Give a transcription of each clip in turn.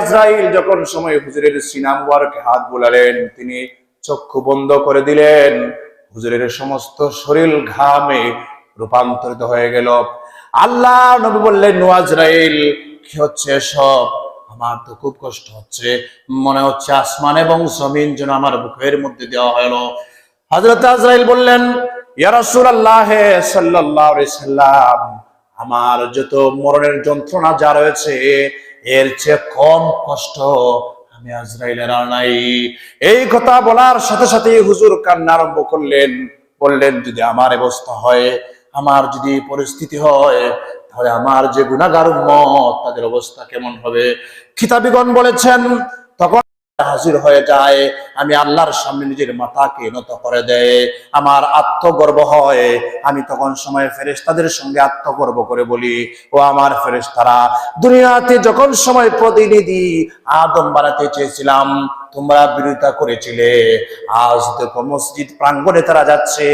আজরাইল যখন সময় হুজুরের সিনা মুবারকে হাত বুলালেন, তিনি চক্ষু বন্ধ করে দিলেন। হুজুরের সমস্ত শরীর ঘামে রূপান্তরিত হয়ে গেল। আল্লাহ নবী বললেন "নো আজরাইল কি হচ্ছে সব আমার তো খুব কষ্ট হচ্ছে। মনে হচ্ছে আসমান এবং জমিন যেন আমার বুকের মধ্যে দেওয়া হলো। হযরত আজরাইল বললেন সাল্লাম, আমার যত মরণের যন্ত্রণা যা রয়েছে এর চেয়ে কম কষ্ট আমি আজরাইলের আর নাই। এই কথা বলার সাথে সাথে হুজুর কান্না আরম্ভ করলেন। বললেন, যদি আমার অবস্থা হয়, আমার যদি পরিস্থিতি হয়, তাহলে আমার যে গুণাগার মত তাদের অবস্থা কেমন হবে? খিতাবিগণ বলেছেন, তখন হাজির হয়ে যায়, আমি আল্লাহর সামনে নিজের মাথাকে নত করে দেয়, আমার আত্মগর্ব হয়। আমি তখন সময় ফেরেশতাদের সঙ্গে আত্মগর্ব করে বলি, ও আমার ফেরেশতারা, দুনিয়াতে যখন সময় প্রতিনিধি আদম বানাতে চেয়েছিলাম, তোমরা বিরোধিতা করেছিলে। আজ দেখো মসজিদ প্রাঙ্গণে তারা যাচ্ছে,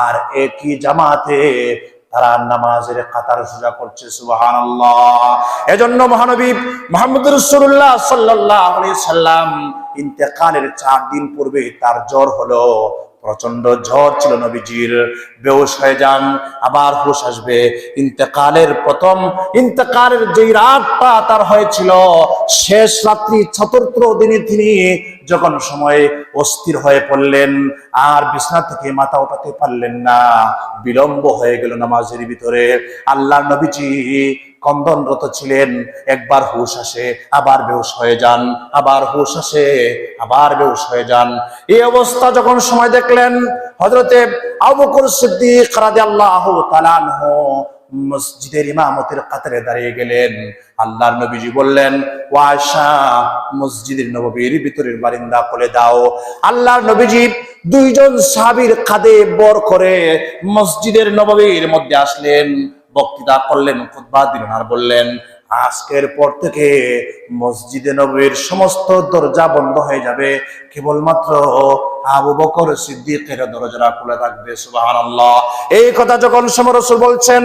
আর একই জামাতে তারা নামাজের কাতার সোজা করছে সুবাহান এজন্য মহানবী মোহাম্মদ রসুল্লাহ সাল্লাহ সাল্লাম ইন্তেকালের চার দিন পূর্বে তার জ্বর হলো। প্রচণ্ড ঝড় ছিল নবীজির। বেউস হয়ে যান, আবার হুশ আসবে। ইন্তেকালের প্রথম, ইন্তেকালের যেই রাতটা তার হয়েছিল, শেষ রাত্রি চতুর্থ দিনে তিনি যখন সময় অস্থির হয়ে পড়লেন, আর বিছানা থেকে মাথা উঠাতে পারলেন না, বিলম্ব হয়ে গেল নামাজের ভিতরে। আল্লাহ নবীজি কন্দনরত ছিলেন, একবার হুশ আসে, আবার বেহুশ হয়ে যান, আবার হুশ আসে, আবার বেহুশ হয়ে যান। এই অবস্থা যখন সময় দেখলেন হজরতে আবু বকর সিদ্দিক রাদিয়াল্লাহু তাআলা আনহু মসজিদের ইমামতের কাতারে দাঁড়িয়ে গেলেন। আল্লাহর নবীজি বললেন, ও আয়সা মসজিদের নববীর ভিতরের বারিন্দা খুলে দাও। আল্লাহর নবীজি দুইজন সাহাবীর কাঁধে বর করে মসজিদের নববীর মধ্যে আসলেন। বক্তৃতা করলেন, খুতবা দিলেন আর বললেন, আজকের পর থেকে মসজিদে নবীর সমস্ত দরজা বন্ধ হয়ে যাবে। কেবলমাত্র আবু বকর সিদ্দিকের দরজা খুলে থাকবে, সুবহানাল্লাহ। এই কথা যখন সমরসুল বলছেন,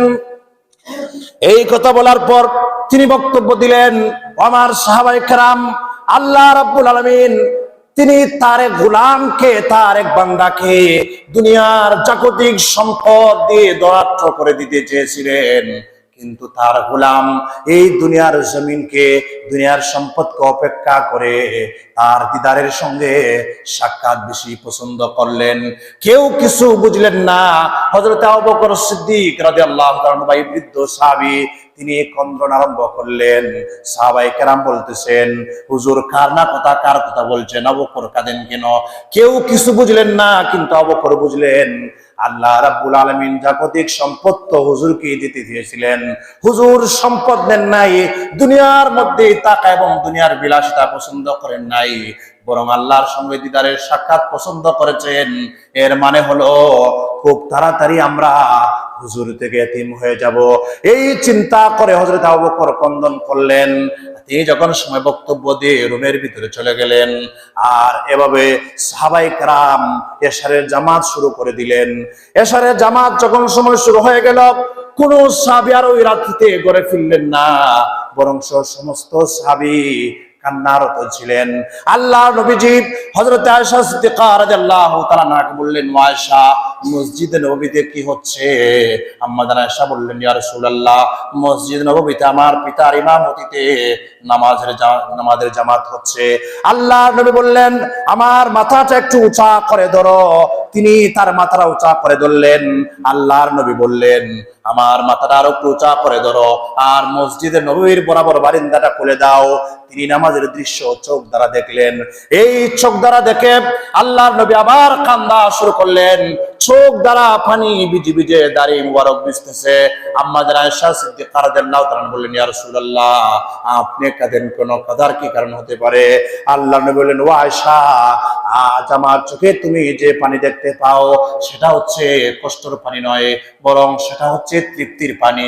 এই কথা বলার পর তিনি বক্তব্য দিলেন, আমার সাহাবাই কেরাম, আল্লাহ রাব্বুল আলামিন তিনি তার এক গোলামকে, তার এক বান্দাকে দুনিয়ার জাগতিক সম্পদ দিয়ে দরাত্র করে দিতে চেয়েছিলেন। কিন্তু তার গোলাম এই দুনিয়ার জমিনকে, দুনিয়ার সম্পদকে অপেক্ষা করে তার দিদারের সঙ্গে সাক্ষাৎ বেশি পছন্দ করলেন। কেউ কিছু বুঝলেন না। হজরত আবু বকর সিদ্দিক রাদিয়াল্লাহু তাআলা বৃদ্ধ সাহাবী তিনি কন্দ্রন আরম্ভ করলেন। সাহাবাই কেরাম বলতেছেন, হুজুর, কার না কথা, কার কথা বলছেন? অবকর কাঁদেন কেন? কেউ কিছু বুঝলেন না, কিন্তু অবকর বুঝলেন। আল্লাহ রাব্বুল আলামিন জাগতিক সম্পদ তো হুজুরকে দিতে দিয়েছিলেন। হুজুর সম্পদ নেন নাই, দুনিয়ার মধ্যে টাকা এবং দুনিয়ার বিলাসিতা পছন্দ করেন নাই। বরং আল্লাহর সঙ্গে দিদারের সাক্ষাৎ পছন্দ করেছেন। এর মানে হলো, খুব তাড়াতাড়ি আমরা হুজুর থেকে এতিম হয়ে যাব। এই চিন্তা করে হজরত আবু বকর করলেন। তিনি যখন সময় বক্তব্য দিয়ে রুমের ভিতরে চলে গেলেন, আর এভাবে সাহাবাই কারাম এশারের জামাত শুরু করে দিলেন। এশারের জামাত যখন সময় শুরু হয়ে গেল, কোন সাহাবি আর ওই রাত্রিতে গড়ে ফিরলেন না। বরং সমস্ত সাহাবি কান্নারত ছিলেন। আল্লাহ নবীজি হযরত আয়েশা সিদ্দিকা রাদিয়াল্লাহু তাআলা বললেন মসজিদে নববীতে কি হচ্ছে? আম্মা বললেন, ইয়া রাসূলুল্লাহ নববীতে আমার পিতার ইমামতিতে নামাজের নামাজের জামাত হচ্ছে। আল্লাহ নবী বললেন, আমার মাথাটা একটু উঁচা করে ধরো। তিনি তার মাথাটা উঁচা করে ধরলেন। আল্লাহর নবী বললেন আমার মাথাটা আরও উঁচা করে ধরো, আর মসজিদে নবীর বরাবর বারিন্দাটা খুলে দাও। তিনি নামাজের দৃশ্য চোখ দ্বারা দেখলেন। এই চোখ দ্বারা দেখে আল্লাহর নবী আবার কান্দা শুরু করলেন। চোখ দ্বারা পানি বিজি বিজে দাঁড়িয়ে মুবারক বিজতেছে আম্মা যারা আয়েশা সিদ্দিকা রাদিয়াল্লাহু তাআলা বললেন, ইয়া রাসূলুল্লাহ, আপনি কাঁদেন কোন কাদার কি কারণ হতে পারে? আল্লাহ নবী বললেন, ও আয়েশা আজ আমার চোখে তুমি যে পানি দেখতে পাও, সেটা হচ্ছে কষ্টর পানি নয়, বরং সেটা হচ্ছে তৃপ্তির পানি।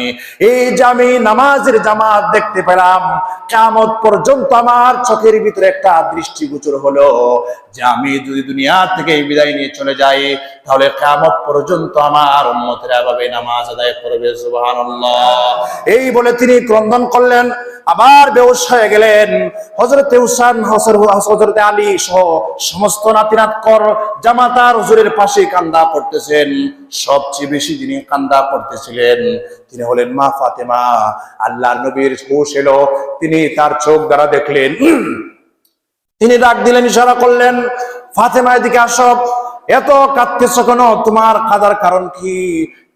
এই যে আমি নামাজের জামাত দেখতে পেলাম কামত পর্যন্ত আমার চোখের ভিতরে একটা দৃষ্টিগোচর হলো যে আমি যদি দুনিয়া থেকে বিদায় নিয়ে চলে যাই তাহলে কামত পর্যন্ত আমার উন্মতের এভাবে নামাজ আদায় করবে, সুবহানাল্লাহ। এই বলে তিনি ক্রন্দন করলেন, আবার হয়ে গেলেন। হজরত হুসান হজরত আলী সহ সমস্ত নাতিনাত কর জামাতার হুজুরের পাশে কান্দা পড়তেছেন। সবচেয়ে বেশি যিনি কান্দা পড়তেছিলেন, তিনি হলেন মা ফাতেমা। আল্লাহ নবীর হুশ এলো, তিনি তার চোখ দ্বারা দেখলেন। তিনি ডাক দিলেন, ইশারা করলেন, ফাতেমা এদিকে আসব এত কাঁদতেছ কেন? তোমার কাদার কারণ কি?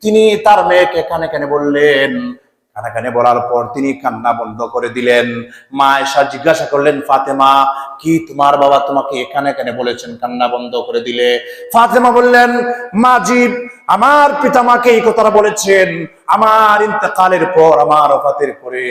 তিনি তার মেয়েকে কানে কানে বললেন। কানে বলার পর তিনি কান্না বন্ধ করে দিলেন। মা এসা জিজ্ঞাসা করলেন, ফাতেমা, কি তোমার বাবা তোমাকে এখানে কানে বলেছেন কান্না বন্ধ করে দিলে? ফাতেমা বললেন মাজিব আমার পিতামাকে এই কথাটা বলেছেন। আমার ইন্তেকালের পর, আমার অফাতের পরে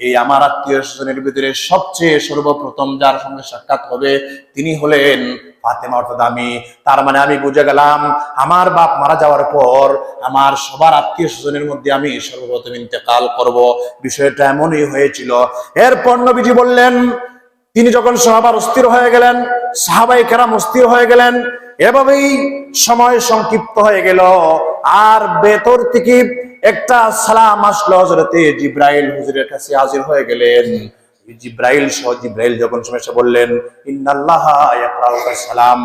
এই আমার আত্মীয় স্বজনের ভিতরে সবচেয়ে সর্বপ্রথম যার সঙ্গে সাক্ষাৎ হবে, তিনি হলেন ফাতেমা অর্থাৎ আমি। তার মানে আমি বুঝে গেলাম, আমার বাপ মারা যাওয়ার পর আমার সবার আত্মীয় স্বজনের মধ্যে আমি সর্বপ্রথম ইন্তেকাল করব। বিষয়টা এমনই হয়েছিল। এরপর নবীজি বললেন তিনি যখন সাহাবার অস্থির হয়ে গেলেন সাহাবাই কেরাম অস্থির হয়ে গেলেন, এভাবেই সময় সংক্ষিপ্ত হয়ে গেল। আর ভেতর থেকে একটা সালাম আসলো হজরতে জিব্রাইল হুজুরের কাছে হাজির হয়ে গেলেন। জিব্রাইল সহ জিব্রাইল যখন বললেন সালাম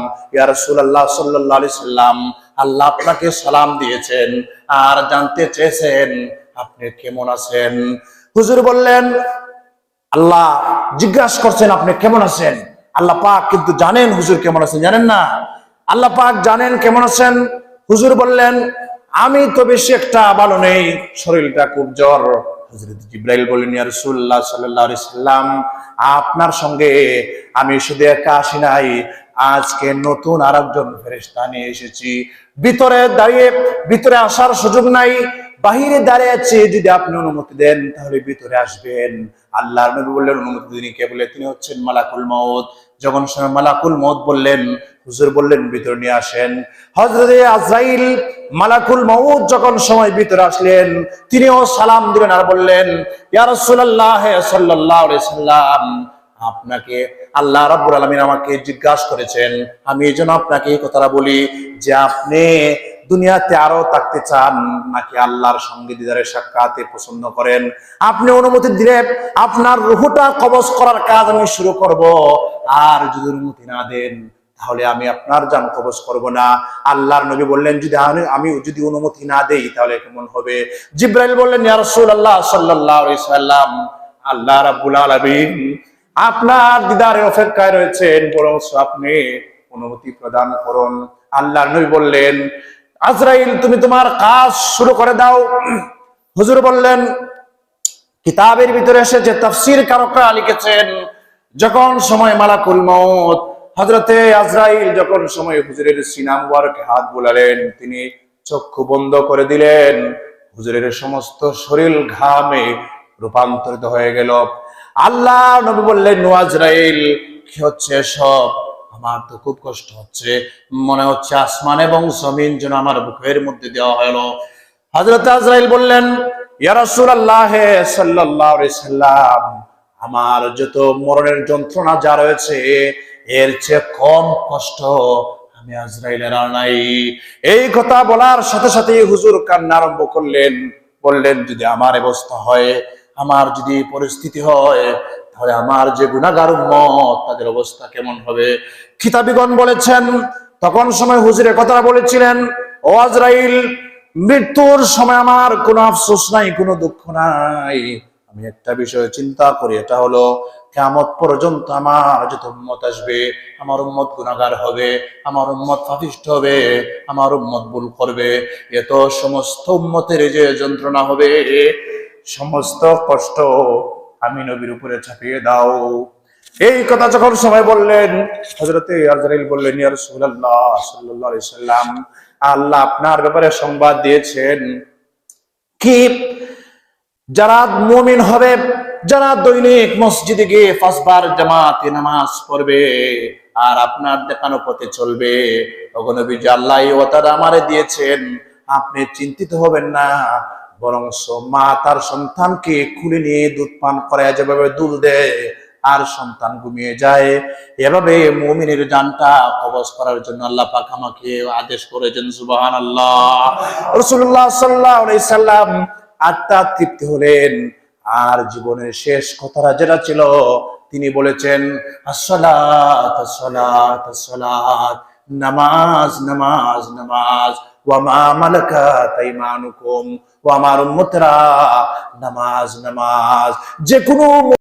সাল্লাম, আল্লাহ আপনাকে সালাম দিয়েছেন আর জানতে চেয়েছেন, আপনি কেমন আছেন? হুজুর বললেন আল্লাহ জিজ্ঞাসা করছেন, আপনি কেমন আছেন? আল্লাহ পাক কিন্তু জানেন, হুজুর কেমন আছেন? জানেন না। আল্লাহ পাক জানেন, কেমন আছেন? হুজুর বললেন, আমি তো বেশি একটা ভালো নেই। শরীরটা খুব জ্বর। সাল্লাল্লাহু আলাইহি সাল্লাম, আপনার সঙ্গে আমি শুধু একা আসি নাই। আজকে নতুন আরেকজন ফেরেশতা নিয়ে এসেছি। ভিতরে দাঁড়িয়ে, ভিতরে আসার সুযোগ নাই। বাহিরে দাঁড়িয়ে আছে যদি আপনি অনুমতি দেন, তাহলে ভিতরে আসবেন। আল্লাহর নবী বললেন, অনুমতি তিনি কে বলে তিনি হচ্ছেন মালাকুল মউত যখন সময় মালাকুল মউত বললেন, হুজুর বললেন, ভিতরে নিয়ে আসেন। হযরতে আজরাইল মালাকুল মউত যখন সময় ভিতরে আসলেন, তিনিও সালাম দিলেন আর বললেন সাল্লাম, আপনাকে আল্লাহ রাব্বুল আলামিন আমাকে জিজ্ঞাসা করেছেন। আমি এই জন্য আপনাকে এই কথাটা বলি যে আপনি দুনিয়াতে আরও থাকতে চান নাকি আল্লাহর সঙ্গে দিদারের সাক্ষাতে পছন্দ করেন? আপনি অনুমতি দিলে আপনার রুহুটা কবজ করার কাজ আমি শুরু করব। আর যদি অনুমতি না দেন, তাহলে আমি আপনার জান কবজ করব না। আল্লাহর নবী বললেন, যদি আমি- যদি অনুমতি না দেই, তাহলে কেমন হবে? জিব্রাইল বললেন, ইয়া সাল্লাল্লাহু আলাইহি সাল্লাম আল্লাহ রাব্বুল আলামিন আপনার দিদারের অপেক্ষায় রয়েছেন। বরং আপনি অনুমতি প্রদান করুন। আল্লাহর নবী বললেন আজরাইল, তুমি তোমার কাজ শুরু করে দাও। হুজুর বললেন, কিতাবের ভিতরে এসেছে তাফসীর কারকরা লিখেছেন, যখন সময় মালাকুল মউত, হযরতে আজরাইল যখন সময় হুজুরের সিনা মুবারকে হাত বুলালেন, তিনি চক্ষু বন্ধ করে দিলেন। হুজুরের সমস্ত শরীর ঘামে রূপান্তরিত হয়ে গেল। আল্লাহ নবী বললেন, "ও আজরাইল, কি হচ্ছে সব আমার তো খুব কষ্ট হচ্ছে। মনে হচ্ছে আসমান এবং জমিন যেন আমার বুকের মধ্যে দেওয়া হলো। হযরত আজরাইল বললেন আমার যত মরণের যন্ত্রণা যা রয়েছে, এর চেয়ে কম কষ্ট আমি আজরাইলের নাই। এই কথা বলার সাথে সাথে হুজুর কান্না আরম্ভ করলেন। বললেন, যদি আমার অবস্থা হয়, আমার যদি পরিস্থিতি হয় তাহলে আমার যে গুণাগার উম্মত, তাদের অবস্থা কেমন হবে? খিতাবিগণ বলেছেন, তখন সময় হুজুরে কথা বলেছিলেন, ও আজরাইল, মৃত্যুর সময় আমার কোনো আফসোস নাই, কোনো দুঃখ নাই। আমি একটা বিষয় চিন্তা করি, এটা হলো কেমত পর্যন্ত আমার যত উম্মত আসবে, আমার উম্মত গুণাগার হবে, আমার উম্মত ফাফিষ্ট হবে, আমার উম্মত ভুল করবে। এত সমস্ত উম্মতের যে যন্ত্রণা হবে, সমস্ত কষ্ট আমি নবীর উপরে চাপিয়ে দাও। এই কথা যখন সময় বললেন হজরতে বললেন আল্লাহ আপনার ব্যাপারে সংবাদ দিয়েছেন। কি? যারা মুমিন হবে, যারা দৈনিক মসজিদে গিয়ে পাঁচবার জামাতে নামাজ পড়বে, আর আপনার দেখানো পথে চলবে। অগনবীজি আল্লাহ আমারে দিয়েছেন। আপনি চিন্তিত হবেন না। বরং মা তার সন্তানকে খুলে নিয়ে দুধ পান করায়, যেভাবে দুধ দেয় আর সন্তান ঘুমিয়ে যায়। এভাবে মুমিনের জানটা কবজ করার জন্য আল্লাহ পাক আমাকে আদেশ করেছেন সুবাহান আল্লাহ রসুল্লাহ সাল্লাহ সাল্লাম আত্মা তৃপ্তি হলেন। আর জীবনের শেষ কথাটা যেটা ছিল, তিনি বলেছেন, আসসালাত আসসালাত আসসালাত, নামাজ নামাজ নামাজ। ওয়ামা মালাকাত আইমানুকুম ও আমার উম্মতরা নামাজ নামাজ যে কোনো